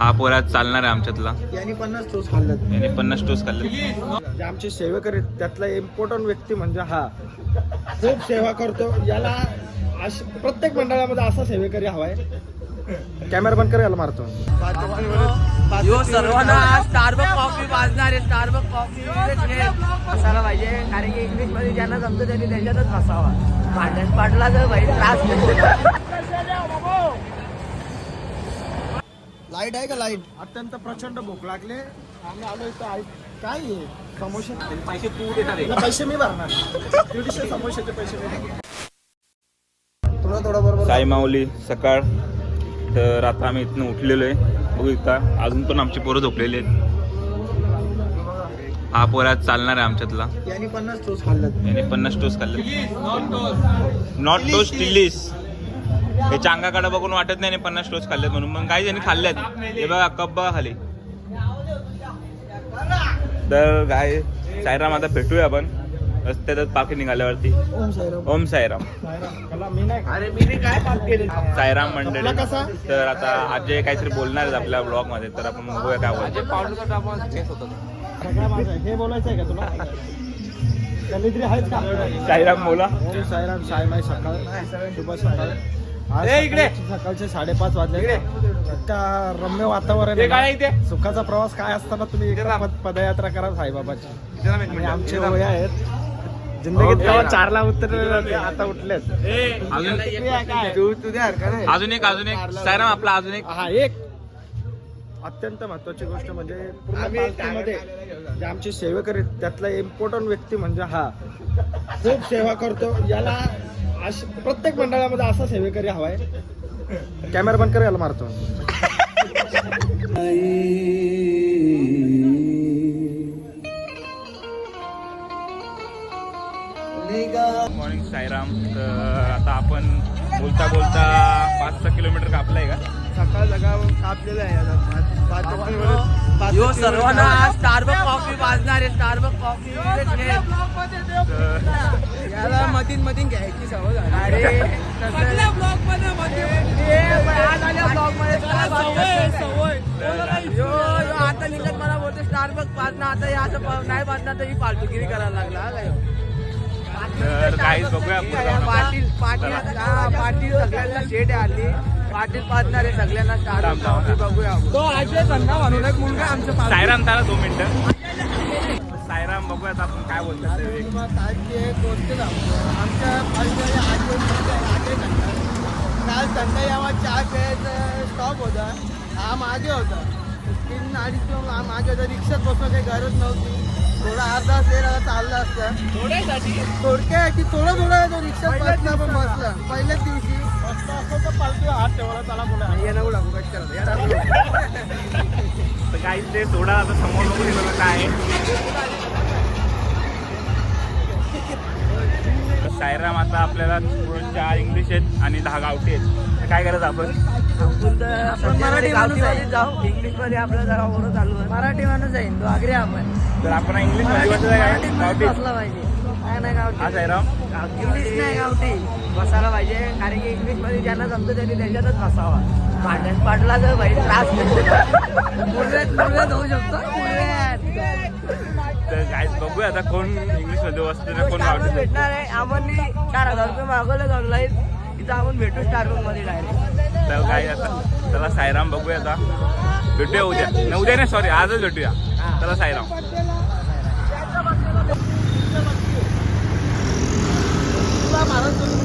हा पोरा चालणार आहे आमच्यातला. यांनी पन्नास टोस खाल्ल्यात याने पन्नास टोस खाल्ले जे आमचे सेवेकरी आहेत, त्यातला इम्पॉर्टंट व्यक्ती म्हणजे हा. खूप सेवा करतो. याला अश- प्रत्येक मंडळामध्ये असा सेवेकरी हवाय. कॅमेरा बंद कर याला मारतो. यो सर्वांना स्टारबक कॉफी वाजणार आहे. स्टारबक कॉफी असायला पाहिजे. कारण की इंग्लिशमध्ये ज्यांना जमतं त्यांनी त्याच्यातच बसावा. भांडण पाडला तर भाई त्रास लाइट आहे का लाइट? अत्यंत प्रचंड भूक लागले. आम्ही आलो इथं आहे. काय आहे समोसे? पैसे तू देणार पैसे मी भरणार. दीडशे समोसेचे पैसे मी. थोडं थोडं बरोबर साई माऊली सकाळ. तर आता आम्ही इथनं उठलेलो आहे. बघू इथं. अजून पण आमची पोरं झोपलेली आहेत. हा पोरा चालणार आहे आमच्यातला. यांनी पन्नास टोस खाल्ल्यात याने पन्नास टोस खाल्ले नॉट टोस टिल्लीस हे चांगाकडे बघून वाटत नाही पन्नास टोस खाल्लेत म्हणून. मग काही जणी खाल्ल्यात हे बघा कप बघा खाली. तर काय साईराम आता भेटूया आपण. रस्त्यातच पाकी निघाल्यावरती. ओम साईराम. ओम साईराम. मला मी नाही अरे मी काय पाप केले? साईराम मंडळी? तर आता अजय काहीतरी बोलणार आहेत आपल्या ब्लॉगमध्ये. तर आपण बघूया काय बोलतो सगळं माझं आहे. हे बोलायचं आहे का तुला? आहेच का साईराम बोला. ओम साईराम साई माई सकाळ. शुभ सकाळ. आज ए, इकडे. सकाळचे- सकाळचे साडेपाच वाजले. इतका रम्य वातावरण आहे काय. इथे. सुखाचा प्रवास काय असताना तुम्ही इकडे पद- पदयात्रा करा साईबाबाची. आणि आमचे वय आहेत. जिंदगीत तेव्हा चारला उतरलेले होते, आता उठलेत. अजून तू तुझ्या हरकत अजून एक अजून एक. साईराम आपला अजून एक. हा एक. अत्यंत महत्वाची गोष्ट म्हणजे पूर्ण पालखीमध्ये जे आमचे सेवेकरी आहेत, त्यातला इम्पॉर्टंट व्यक्ती म्हणजे हा. खूप सेवा करतो. याला प्रत्येक मंडळामध्ये असा सेवेकरी हवाय. कॅमेरा बंद कर याला मारतो. मॉर्निंग साईराम. तर आता आपण बोलता बोलता पाच सहा किलोमीटर कापलाय का? सकाळ सकाळ कापलेलं आहे यो सर्वांना स्टारबक कॉफी वाजणार आहे. स्टारबक कॉफी याला मधीन मधीन घ्यायची सवय झाली. अरे आता निघत मला बोलतो स्टारबक पाजणं आता हे असं प- नाही पाजणार तर ही फालतूगिरी करायला लागला. हा काय? तर काहीच बघूया पुढे जाऊन आपण. पाटील पाटील हा, पाटील सगळ्यांना शेड आली पाटील पाजणार आहे सगळ्यांना कॉफी बघूया. तो अजय धंदा म्हणून एक मुलगा आमच्या साईराम तारा दोन मिनिटं. साईराम बघूया आता आपण काय बोलतो ते. आमच्या पालखीमध्ये आठ दोन आठही घंटा. काल संध्याकाळी आम्हाला चहा प्यायचा स्टॉप होता. हा मागे होता. तीन अडीच किलो मागे होता. रिक्षात बसणं काही गरज नव्हती. थोडा अर्धा वेळ आता चालला असता. थोडक्या की थोडं थोडं तो रिक्षात बसला पण बसला. पहिल्याच दिवशी. काही ते आता समोर हे आहे. साईराम आता आपल्याला थोडं चार इंग्लिश आहेत आणि दहा गावठी आहेत. तर काय करायचं आपण? आपण मराठी माणूस आहे. जाऊ. इंग्लिशमध्ये आपलं जरा ओरं चालू आहे. मराठी माणूस आहे. हिंदू आग्रे आपण. तर आपण इंग्लिशमध्ये काय गावठी. बसला पाहिजे. काय नाही हा गावठी साईराम. इंग्लिश नाही गावठी. बसायला पाहिजे. कारण की इंग्लिशमध्ये ज्यांना जमतं त्यांनी त्याच्यातच बसावा. भांडण पाडला तर भाई त्रास मुळव्यात मुळव्यात होऊ शकतो मुळव्यात तर काय बघूया आता कोण इंग्लिशमध्ये बसते ना कोण भेटणार आहे. आम्हाला चार हजार रुपये मागवलं ऑनलाईन इथं आपण भेटू स्टारबकमध्ये डायरेक्ट तर काय आता त्याला साईराम बघूया आता. भेटूया उद्या. न उद्या नाही सॉरी आजच भेटूया. त्याला साईराम तुला महाराज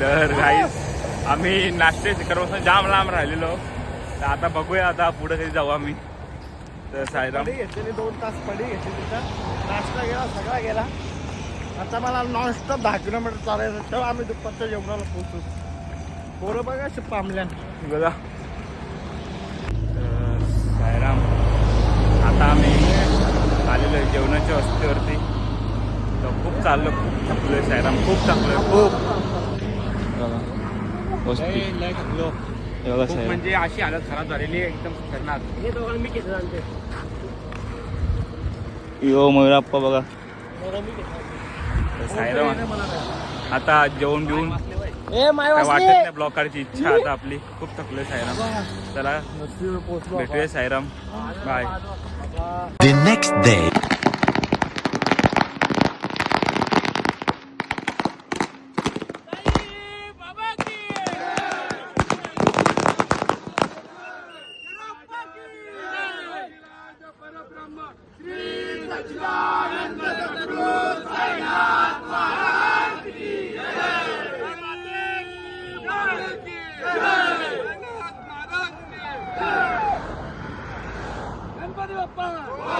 तर गाईस आम्ही नाश्ते करपासून जाम लांब राहिलेलो. तर आता बघूया आता पुढे कधी जाऊ आम्ही. तर घेतलेली दोन तास पडी घेतली तिथं नाश्ता गेला सगळा गेला. आता मला नॉनस्टॉप दहा किलोमीटर चालायचं तेव्हा आम्ही दुपारच्या जेवणाला पोहोचू. पोरं बघा अशी पामल्या बघा सायराम आता आम्ही आलेलो आहे जेवणाच्या वस्तीवरती. तर खूप चाललो खूप थकलोय सायराम खूप थकलोय. खूप. बघा. वस्ती. हे बघा सायराम म्हणजे अशी हालत खराब झालेली आहे एकदम खतरनाक. हे यो मयुराप्पा बघा. सायराम आता जेवण बिवून वाटत ब्लॉक काढायची इच्छा आता आपली. खूप थकलोय सायराम. चला भेटूया Sairam. Bye The next day.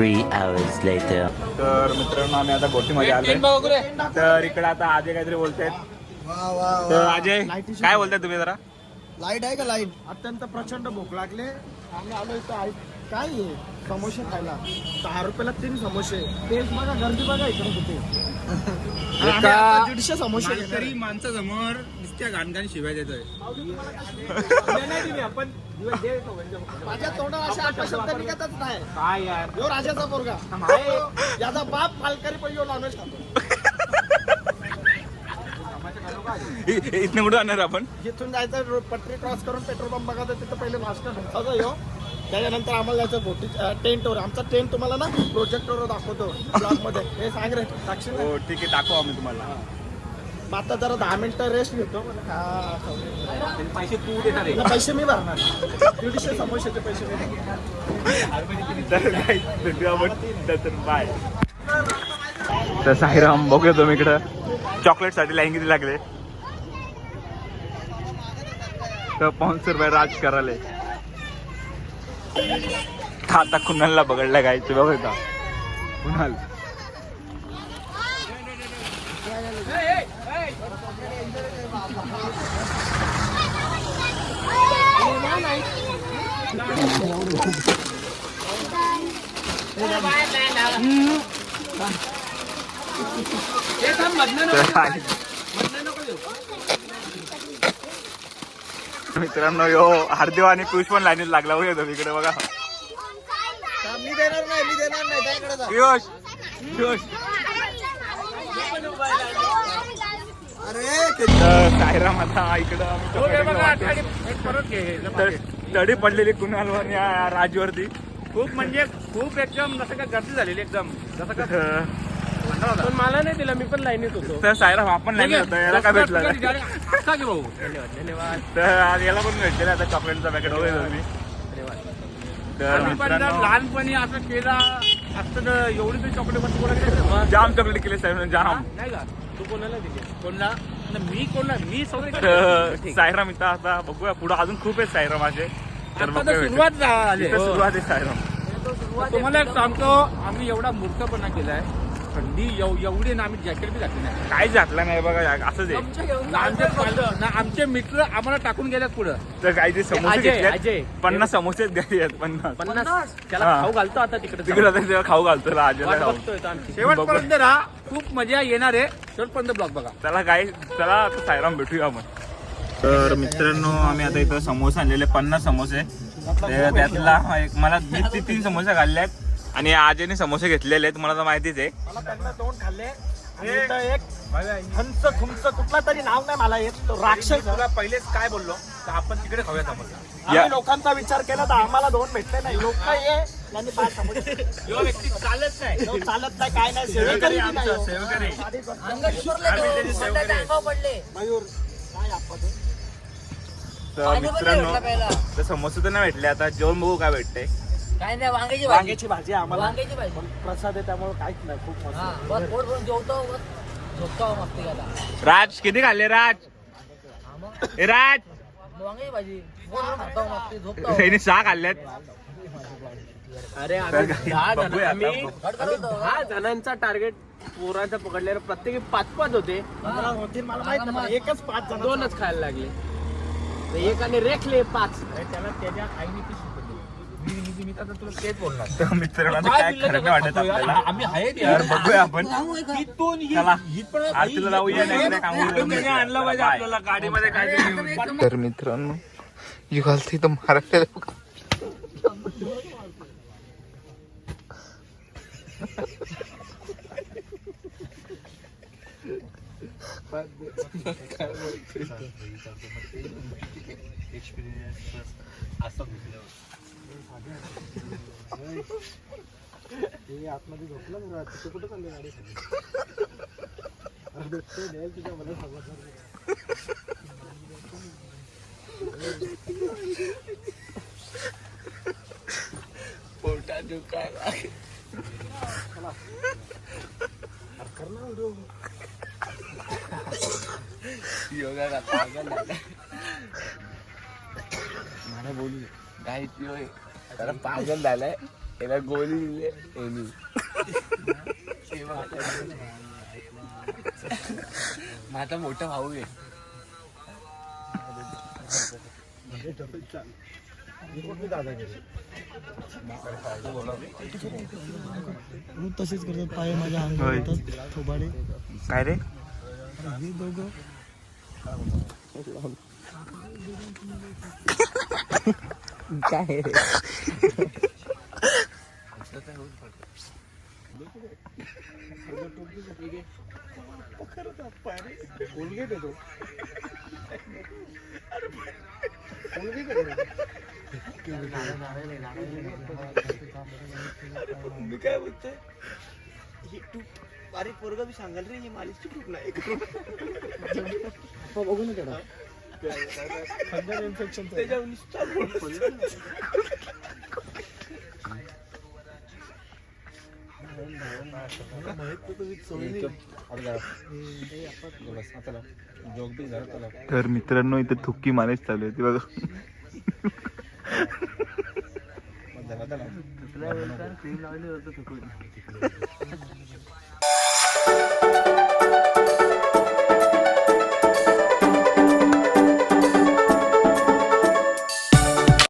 Three hours later. तर मित्रांनो आम्ही आता गोटीमध्ये आलोय. तर इकडे आता अजय काहीतरी बोलतायत. तर अजय काय बोलताय तुम्ही जरा? लाइट आहे का लाइट अत्यंत प्रचंड भूक लागले. आम्ही आलो इथं आई काय आहे समोसे खायला. दहा रुपयाला तीन समोसे. तेच बघा गर्दी बघा इकडे कुठे. दीडशे समोसे आहे. माणसासमोर नुसत्या घाणघाण शिवाय देतोय. माझ्या तोंडात अशा अपशब्द निघतच नाही. काय यार? यो राजाचा पोरगा. याचा बाप मालकरी पण यो नॉनव्हेज खातो. इथनं कुठं आणणार आपण? जिथून जायचं पटरी क्रॉस करून पेट्रोल पंप बघायचं तिथं पहिले नाश्ता ढोसाचा यो. त्याच्यानंतर आम्हाला जायचं बोटी टेंटवर आमचा टेंट तुम्हाला ना प्रोजेक्टवर दाखवतो. ब्लॉगमध्ये. हे सांग रे टाकशील? हो ठीक आहे दाखवू आम्ही तुम्हाला. मग आता जरा दहा मिनिटं रेस्ट घेतो. हा. पैसे तू देणार पैसे मी भरणार. दीडशे समोशाचे पैसे मी बाय तर साईराम बघूया तुम्ही इकडं. चॉकलेटसाठी लाईन किती लागले? तर पाचशे रुपये राज करायला. आता कुणालला बघडला ते बघा कुणाल? मित्रांनो यो हार्दिव आणि कुश पण लाईनीत लागला. बघा तुम्ही इकडे बघा. हा, मी देणार नाही मी देणार नाही त्याकडे जा पियुष पियुष अरे तर सायराम आता इकडं चॉकलेट वाटतो. तर तडी पडलेली कुणालवर या राजवरती. खूप म्हणजे खूप एकदम जसं का गर्दी झालेली एकदम. जसं का पण मला नाही दिला मी पण लाईनीत होतो. तर सायराम आपण होतो याला काय भेटलं? नाही? का की भाऊ? धन्यवाद धन्यवाद. तर याला पण भेटलेलं आता चॉकलेटचा पॅकेट वगैरे तुम्ही. तर मित्रांनो लहानपणी असं केला असतं तर एवढी तरी चॉकलेट जाम चॉकलेट केले साहेब जाम. नाही का? तू कोणाला दिली? कोणला? मी कोणला मी तर सायराम इथं आता बघूया. पुढे अजून खूप आहेत तर आता बघूया तर भेटू. सुरुवात झाली. इथं. सुरुवात आहे सायराम. तुम्हाला एक सांगतो आम्ही एवढा मूर्खपणा केलाय. थंडी एव- एवढी ना आम्ही जॅकेट बी घातली नाही. काहीच घातलं नाही बघा असंच आहे. ना आमचे ना आमचे मित्र आम्हाला टाकून गेल्यात पुढं. तर काही ते समोसे अजय. पन्नास समोसे घरी आहेत पन्नास. पन्नास? त्याला हा. खाऊ घालतो आता तिकडे तिकडे आता तेव्हा खाऊ घालतो खाऊ. बघतोय तो आमची. शेवटपर्यंत राहा खूप मजा येणार आहे. शेवटपर्यंत ब्लॉग बघा. चला काय चला आता सायराम भेटूया आपण. तर मित्रांनो आम्ही आता इथं समोसे आणलेले पन्नास समोसे. ते त्यातला एक मला मी ती तीन समोसे खाल्ले आहेत आणि आजीने समोसे घेतलेले आहेत मला तर माहितीच आहे. मला त्यांना दोन खाल्ले. आणि इथं एक हंस कुठला तरी नाव नाही मला येत. तो राक्षस. तुला पहिलेच काय बोललो का आपण तिकडे खाऊया समोसा. या- आम्ही लोकांचा विचार केला तर आम्हाला दोन भेटले नाही. लोक ये यांनी पाच समोसे. व्यक्ती चालत नाही. तो चालत नाही काय नाही सेवेकरी बी नाही हो. सेवकरी. मयूर काय आपण तर मित्रांनो. तर समोसे तर नाही भेटले आता जेवण बघू काय भेटते काय नाही वांग्याची भाजी. वांग्याची भाजी आम्हाला. वांग्याची भाजी. पण प्रसाद आहे त्यामुळे काहीच नाही खूप मस्त. हा बस पोट भरून जेवतो बस. झोपतो मस्ती करा राज किती खाल्ले राज? ए राज. वांग्याची भाजी. पोट भरून खातो मस्ती झोपतो. यांनी सहा खाल्ल्यात. अरे तर काही बघूया आता. कट करतो. दहा जणांचा टार्गेट पोरांचा पकडलेला. प्रत्येकी पाच पाच होते. होतील मला माहीत नाही पण एकच पाच जण दोनच खायला लागले. तर एकाने रेखले पाच. त्याला त्याच्या आईने ती शिकवली. मी मी- मी आता तुला तेच बोलणार तर मित्रांनो आता काय खरं नाही वाटत आपल्याला? आम्ही आहे तर बघूया आपण? चला जाऊया नाही आणलं पाहिजे आपल्याला गाडीमध्ये काय तर मित्रांनो युगालती तर आतमध्ये झोपला मुलं तिथे कुठं चालली गाडी? अरे भेटतोय द्यायला तुझ्या मला समजणार त्याला पागल झालाय. याला गोळी दिली यांनी. माझा मोठा भाऊ आहे. तसेच करतात. पाय माझ्या. अंगावर येतात. थोबाडे. काय रे? हे दोघं. मी काय तू बारीक पोरगा मी सांगाल रे ना त्याला फंगल इन्फेक्शन त्याच्यावर तर मित्रांनो इथे थुक्की मालिश चालू आहे ती बघा.